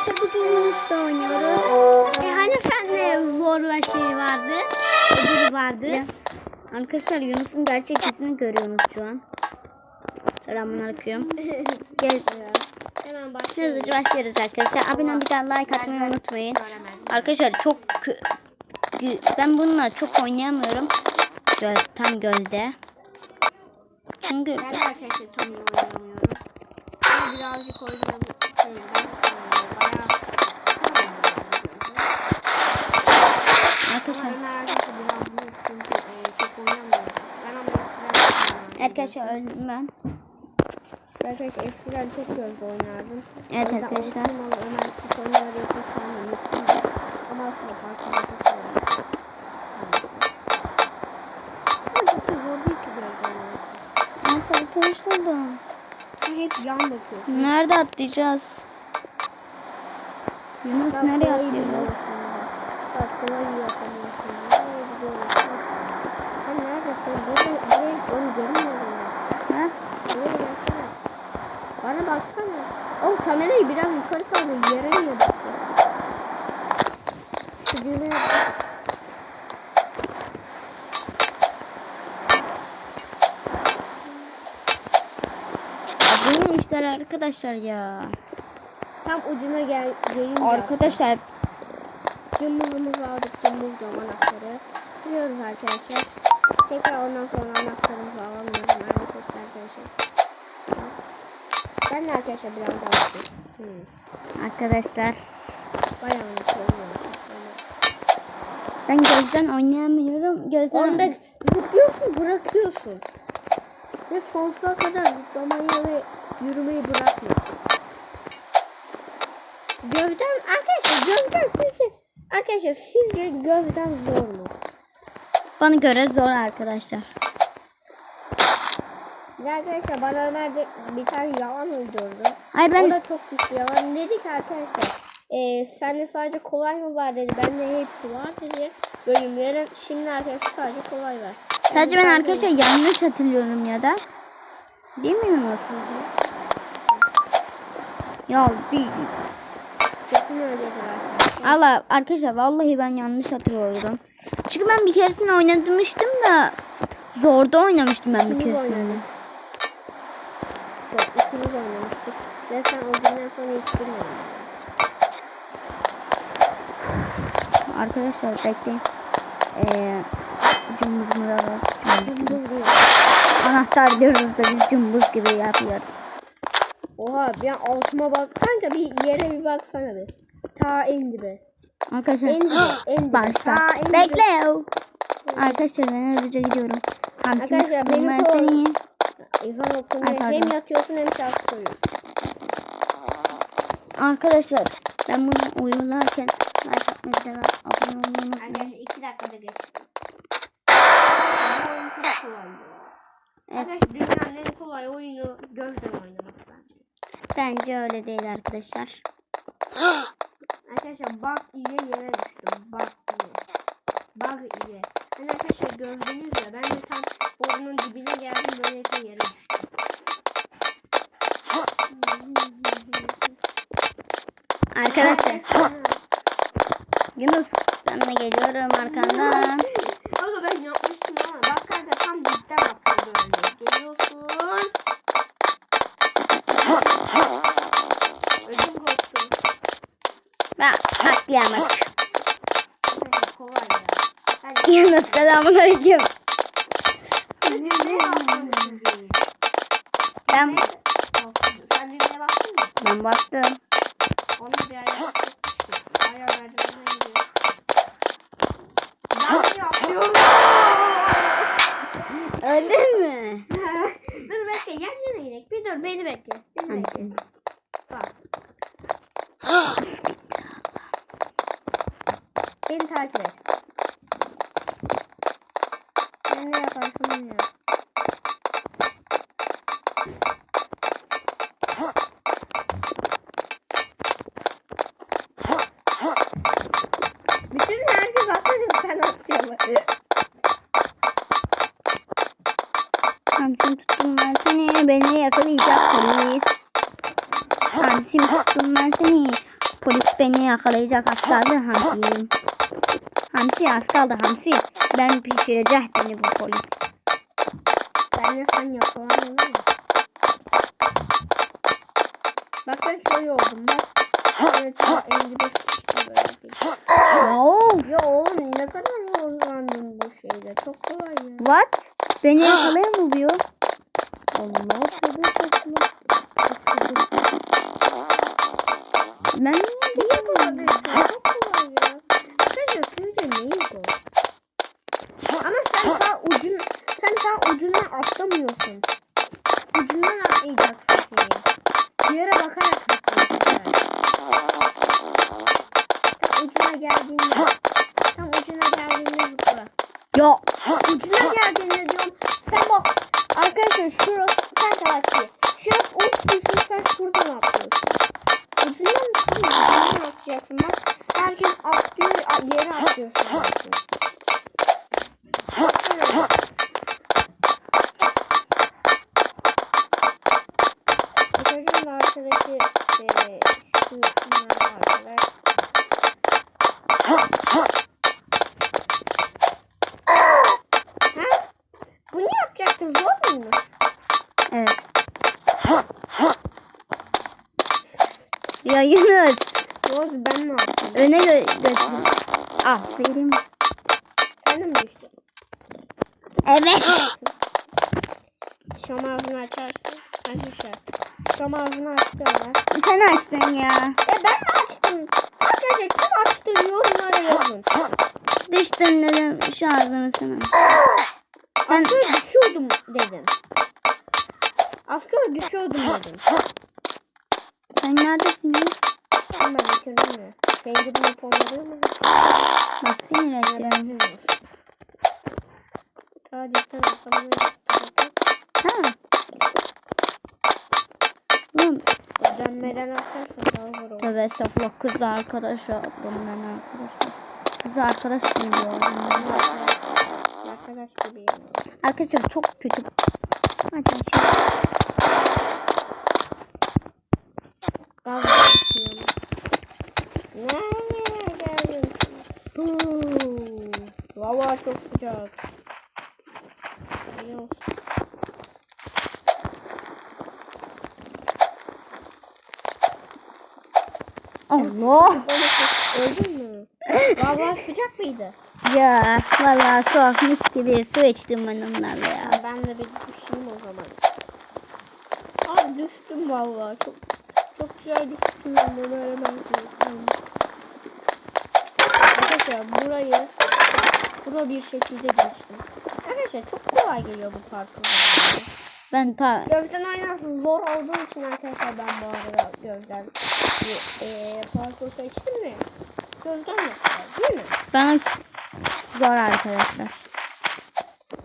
arkadaşlar bugün Yunus'ta oynuyoruz. E hani sende zor ve şey vardı? Ödül vardı. Arkadaşlar Yunus'un gerçek yüzünü görüyorsunuz şu an. Selamünaleyküm. Gel. Hemen başlayalım. Hızlıca başlıyoruz arkadaşlar. Abone bir daha like atmayı unutmayın. Arkadaşlar çok ben bununla çok oynayamıyorum. Göl, tam gölde. Çünkü Ben de arkadaşlar tam. Ama birazcık oynayalım. Arkadaşlar öldüm ben. Arkadaşlar eskiden çok gözde oynardım. Evet O yüzden arkadaşlar. ama Ömer oynuyor çok sanmıyorum. Ama aslında parçada çok. Evet arkadaşlar da. Çünkü hep yan bakıyorsun. Nerede atlayacağız? Yunus Ben nereye atlıyoruz? Bak kolayı yapamıyorsun. Nereye gidiyorsun? Sen neredesin? Buraya, buraya onu görmüyorum. Ha? Bana baksana. O kamerayı biraz yukarı kaldır. Yere bak. Bu ne işler arkadaşlar ya? Tam ucuna gel gelince. Arkadaşlar Cımbızımızı aldık. Cımbız anahtarı. Sürüyoruz arkadaşlar. Tekrar ondan sonra anahtarımızı alamıyoruz arkadaşlar. Ben de arkadaşlar biraz daha bakayım. Hmm. arkadaşlar Bayağı unutuyorum. ben gözden oynayamıyorum. Gözden Onda zıplıyorsun bırakıyorsun. Ve sonsuza kadar zıplamayı ve yürümeyi bırakmıyorsun. Gövden arkadaşlar gövden sizce arkadaşlar sizce gövden zor mu? bana göre zor arkadaşlar. Ya arkadaşlar bana Ömer de bir tane yalan uydurdu. Hayır O ben da çok güçlü yalan. Dedi ki arkadaşlar e, sende sadece kolay mı var dedi. Bende hepsi var dedi. Bölümlerin şimdi arkadaşlar sadece kolay var. sadece ben Yani arkadaşlar yanlış hatırlıyorum ya da. Değil mi Yunus? Ya bir Kesin. Allah arkadaşlar vallahi ben yanlış hatırlıyorum. Çünkü ben bir keresinde oynamıştım da zorda oynamıştım ben bir keresinde. Yok ikimiz oynamıştık. Ve sen o günden sonra hiç bilmedin. Arkadaşlar bekleyin. Ee, cımbız mı var? Anahtar diyoruz da biz cımbız gibi yapıyoruz. Oha bir an altıma bak. Kanka bir yere bir baksana bir. Ta en dibe. Arkadaşlar En dibe. En dibe. başta. Ta en dibe. Bekle. Arkadaşlar ben hızlıca gidiyorum. Arkadaşlar, beni ben seni. İzan Ay. Hem yatıyorsun hem şarkı söylüyorsun. Arkadaşlar ben bunu uyularken like atmayı bir de abone olmayı unutmayın. Arkadaşlar iki dakikada geç. Bu oyun çok kolay. Evet. Arkadaşlar dünyanın en kolay oyunu gözden oynamak bence. Bence öyle değil arkadaşlar. Arkadaşlar bug ile yere düştüm. Bug ile. Bug ile. Arkadaşlar gördünüz ya ben de tam burnun dibine geldim böylelikle yere düştüm. Arkadaşlar Yunus ben de geliyorum arkandan. Ama ben yapmıştım ama bak kanka tam dipten attım böyle. Geliyorsun. Ödüm koptu. Ben atlayamadım. Arkadaşlar kolay ya. Hadi. Yunus selamünaleyküm. Ne ne baktın? Ben ben bastım. Onu bir. Ben yapıyorum. Öldün mü? dur bekle yan yana gidelim. Bir dur beni bekle. Beni bekle. Bak. Beni takip et. Beni yakalayacak az kaldı hamsiyim. Hamsi az kaldı hamsi. Ben pişirecek beni bu polis. Ben sen yakalandın ama. Bak ben şöyle oldum bak. Evet. Wow. Ya oğlum ne kadar zorlandın bu şeyde. Çok kolay ya. What? Beni yakalayamıyor. Allah tövbe estağfurullah. Ben niye şey? Çok kolay ya. Sence sizce neyi bu? Ama sen daha ucun sen daha ucundan atlamıyorsun. A- yere atlıyorsun. Zor ben ne yaptım? öne gö götür. Aferin. Sen de mi düştün? Evet. Şam ağzını açarsın. Arkadaşlar. Şam ağzını açtılar. Sen açtın ya. E ben mi açtım? Arkadaşlar kim açtı yorumlara yazın. Düştün dedim şu ağzımı sana. Sen Asker düşüyordum dedim. Asker düşüyordum dedim. sen neredesin Yunus? Ben bitirdim mi? Gibi mi ponları mı? Bak sinir ettiren. Hadi sen atlamayı Ha. Oğlum Dönmeden atarsan daha zor olur. tövbe estağfurullah kız arkadaşa bunların arkadaşlar. Kız arkadaş gibi Arkadaş gibi. Arkadaşlar çok kötü. Arkadaşlar. Gaz yapıyorum. Nereye geldin? Huu, Hava çok sıcak. Yok. Allah. Öldün mü? Hava sıcak mıydı? Ya vallahi soğuk mis gibi su içtim ben onlarla ya. Ben de bir düşeyim o zaman. Abi düştüm vallahi çok çok güzel düştüm ben de böyle ben. Arkadaşlar burayı bura bir şekilde geçtim. Arkadaşlar çok kolay geliyor bu parkur. Ben ta Gözden oynaması zor olduğu için arkadaşlar ben bu arada gözden bir e, parkur seçtim mi? Gözden yapıyor değil mi? bana zor arkadaşlar.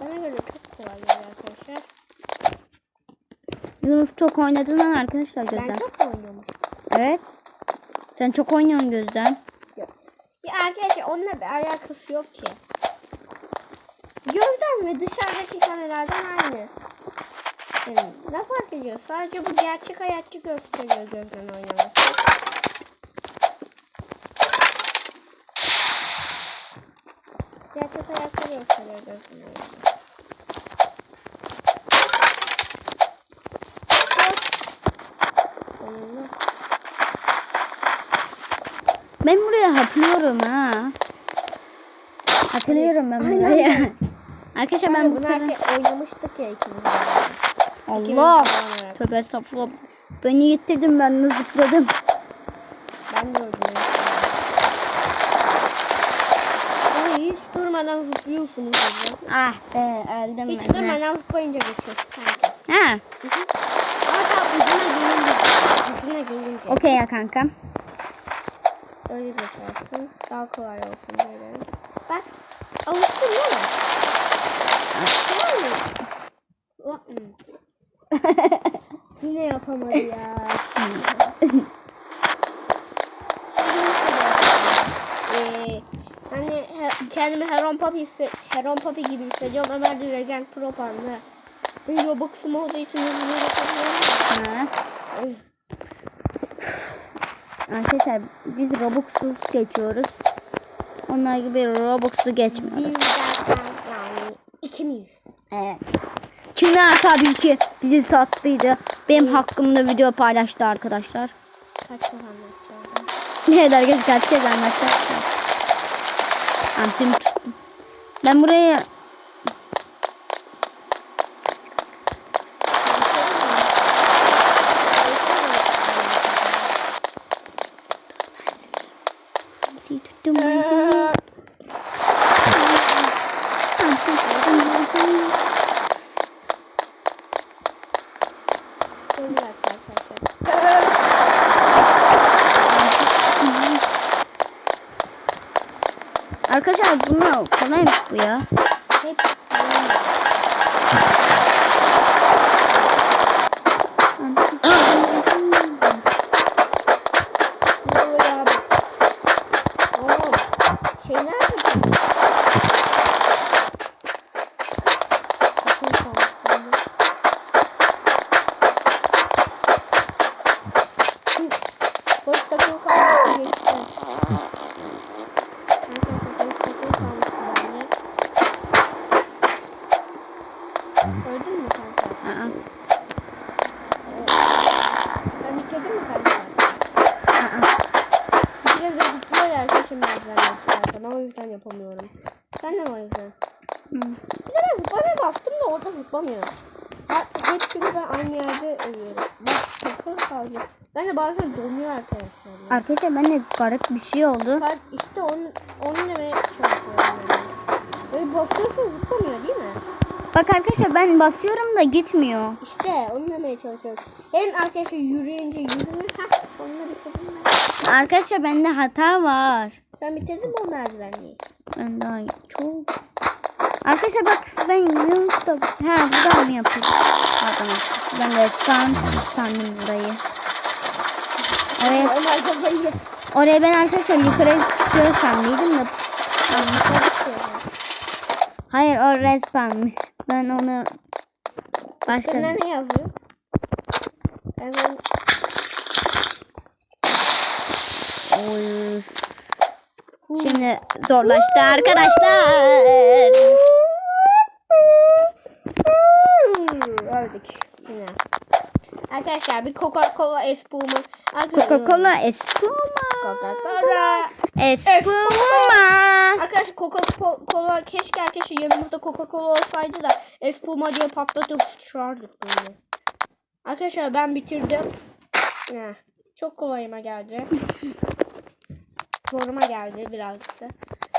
Bana göre çok kolay geliyor arkadaşlar. Yunus çok oynadın lan arkadaşlar Ben gözden. çok oynuyormuş. Evet. Sen çok oynuyorsun gözden. Arkadaşlar onunla bir alakası yok ki. Gözden ve dışarıdaki kameralardan aynı. Yani ne fark ediyor? Sadece bu gerçek hayatçı gösteriyor gözden oynaması. Gerçek hayatta gösteriyor gözden oynaması. Onunla Ben buraya hatırlıyorum ha. Hatırlıyorum ben burayı. Arkadaşlar ben bu kadar... oynamıştık ya ikimiz. Allah. Tövbe estağfurullah. Beni yittirdin ben de zıpladım. Ben de öldüm. Hiç durmadan zıplıyorsunuz. Ah be öldüm Hiç ben de. durmadan zıplayınca geçiyorsun kanka. Ha. Daha ucuna gelince. Ucuna gelince. Okey ya kanka. Öyle geçersin. Daha kolay olsun böyle. Bak. Alıştın değil mi? Tamam mı? Yine yapamadı ya. Eee hani he- kendimi Heron Papi Heron Papi gibi hissediyorum. Ömer de Legend Pro Panda. Robux'um olduğu için. Ay. Arkadaşlar biz Robux'suz geçiyoruz. Onlar gibi Robux'u geçmiyoruz. Yani ikimiz. Evet. Çınar tabii ki bizi sattıydı. Benim hakkımda video paylaştı arkadaşlar. Kaç defa anlatacağım? Ne herkes kaç kez anlatacak. Tamam şimdi tuttum. Ben buraya Hamsiyi tuttum. ben. Hamsiyi tuttum. ben seni. Şöyle arkadaşlar. Arkadaşlar bunu kolaymış bu ya. Hep zıplamıyorum. Ha, hep çünkü ben aynı yerde ölüyorum. Bak takıl kaldı. Ben de bazen donuyor arkadaşlar. ya. Arkadaşlar ben de garip bir şey oldu. Bak işte onu, onu demeye çalışıyorum yani. Böyle basıyorsun zıplamıyor değil mi? Bak arkadaşlar ben basıyorum da gitmiyor. İşte onu demeye çalışıyorum. Hem arkadaşlar yürüyünce yürünür. Hah onunla bitirdim ben. Arkadaşlar bende hata var. Sen bitirdin mi o merdivenliği? Ben daha çok... Arkadaşlar bak ben Yunus'ta... Ha buradan mı yapıyorum? Pardon. Ben de san, sandım burayı. Oraya, kafayı oraya ben arkadaşlar yukarı çıkıyor sandıydım da. Hayır o respawnmış. Ben onu başka... Sen ne yazıyor? Hemen Oy. Şimdi zorlaştı arkadaşlar. Öldük yine. Arkadaşlar bir Coca-Cola Espuma. Coca-Cola Espuma. Coca-Cola. Espuma. Arkadaşlar Coca-Cola keşke arkadaşlar yanımızda Coca-Cola olsaydı da Espuma diye patlatıp sıçrardık böyle. Arkadaşlar ben bitirdim. Çok kolayıma geldi. Zoruma geldi birazcık da.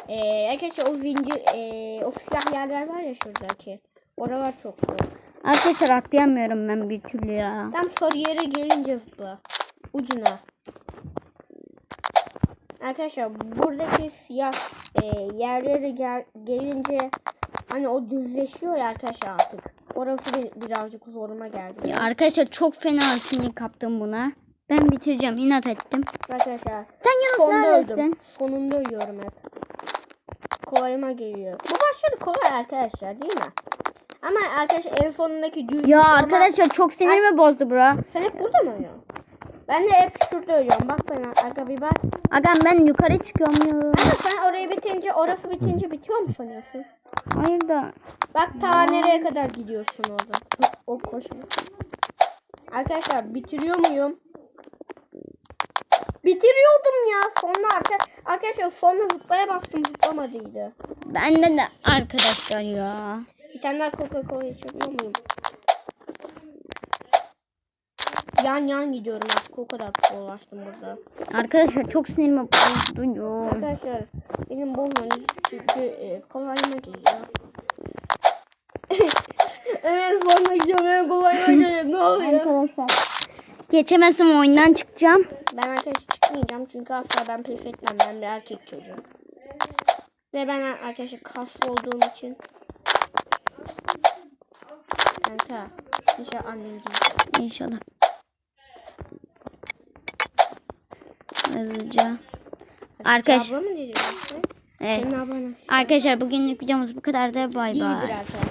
Ee, arkadaşlar o zincir, ee, o silah yerler var ya şuradaki. Oralar çok zor. Arkadaşlar atlayamıyorum ben bir türlü ya. Tam sarı yere gelince zıpla. Ucuna. Arkadaşlar buradaki siyah e, yerlere gel, gelince hani o düzleşiyor ya arkadaşlar artık. Orası bir, birazcık zoruma geldi. ya. Arkadaşlar çok fena sinir kaptım buna. Ben bitireceğim inat ettim. Arkadaşlar Sen Yunus sonunda neredesin? öldüm. Sonunda ölüyorum hep. Kolayıma geliyor. Bu başları kolay arkadaşlar değil mi? Ama arkadaşlar en sonundaki düz Ya ama- arkadaşlar çok sinirimi bozdu bura. Sen hep burada mı ölüyorsun? Ben de hep şurada ölüyorum. Bak bana arka bir bak. Agam ben yukarı çıkıyorum ya. Ama sen orayı bitince orası bitince bitiyor mu sanıyorsun? Hayır da. Bak ta nereye kadar gidiyorsun orada. O koşma. Arkadaşlar bitiriyor muyum? Bitiriyordum ya. Sonra arka, arkadaşlar sonra zıplaya bastım zıplamadıydı. Benden de arkadaşlar ya. Bir tane daha Coca-Cola içebiliyor muyum? Yan yan gidiyorum artık o kadar dolaştım burada. Arkadaşlar çok sinirimi bozdu ya. Arkadaşlar benim bozmanız çünkü e, kolayıma geliyor. evet sonra gidiyorum benim kolayıma geliyor ne oluyor? Arkadaşlar. Geçemezsem oyundan çıkacağım. Ben arkadaş çıkmayacağım çünkü asla ben pes etmem ben bir erkek çocuğum. Ve ben arkadaşlar kaslı olduğum için Kanka inşallah annem değil. İnşallah. Hızlıca. Arkadaş. Abla mı dedi? Evet. Arkadaşlar bugünlük videomuz bu kadar da bay bay. arkadaşlar.